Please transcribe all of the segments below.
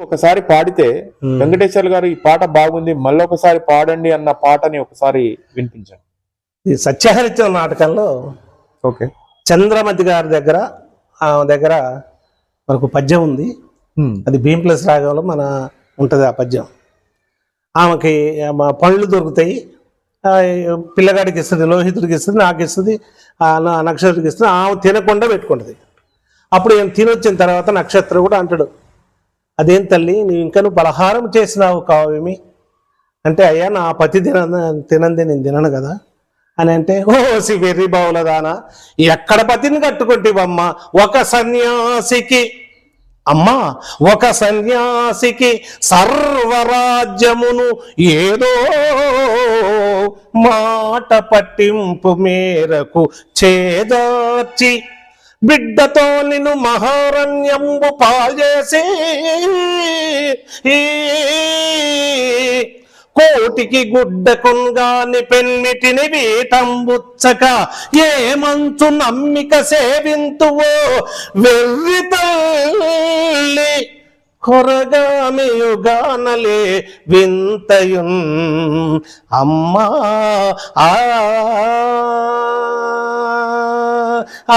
ఒకసారి పాడితే వెంకటేశ్వర గారు ఈ పాట బాగుంది మళ్ళీ ఒకసారి పాడండి అన్న పాటని ఒకసారి వినిపించండి. ఈ సత్యహరిచంద్ర నాటకంలో ఓకే. చంద్రమతి గారి దగ్గర ఆమె దగ్గర మనకు పద్యం ఉంది. అది భీమ్ ప్లస్ రాగంలో మన ఉంటుంది ఆ పద్యం. ఆమెకి మా పళ్ళు దొరుకుతాయి. పిల్లగాడికి ఇస్తుంది లోహితుడికి ఇస్తుంది నాకు ఇస్తుంది ఆ, నా నక్షత్రకి ఇస్తుంది ఆమె తినకుండా పెట్టుకుంటుంది. అప్పుడు ఈయన తినొచ్చిన తర్వాత నక్షత్రం కూడా అంటాడు అదేం తల్లి నువ్వు ఇంకా నువ్వు పలహారం చేసినావు కావేమి? అంటే అయ్యా నా పతి తిన తినంది నేను తినను కదా? అని అంటే ఓ సి వెర్రి బావులదానా ఎక్కడ పతిని కట్టుకుంటేవమ్మ? ఒక సన్యాసికి. అమ్మా ఒక సన్యాసికి సర్వరాజ్యమును ఏదో మాట పట్టింపు మేరకు చేదార్చి బిడ్డతో నిన్ను మహారణ్యంబు పాజేసి కోటికి గుడ్డ కొంగాని పెన్నిటిని వీటంబుచ్చక మంచు నమ్మిక సేవింతువో వెర్రి తల్లి కొరగామియుగానలే వింతయున్ అమ్మా ఆ ఆ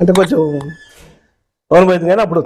అంటే కొంచెం అవును పోయింది కానీ అప్పుడు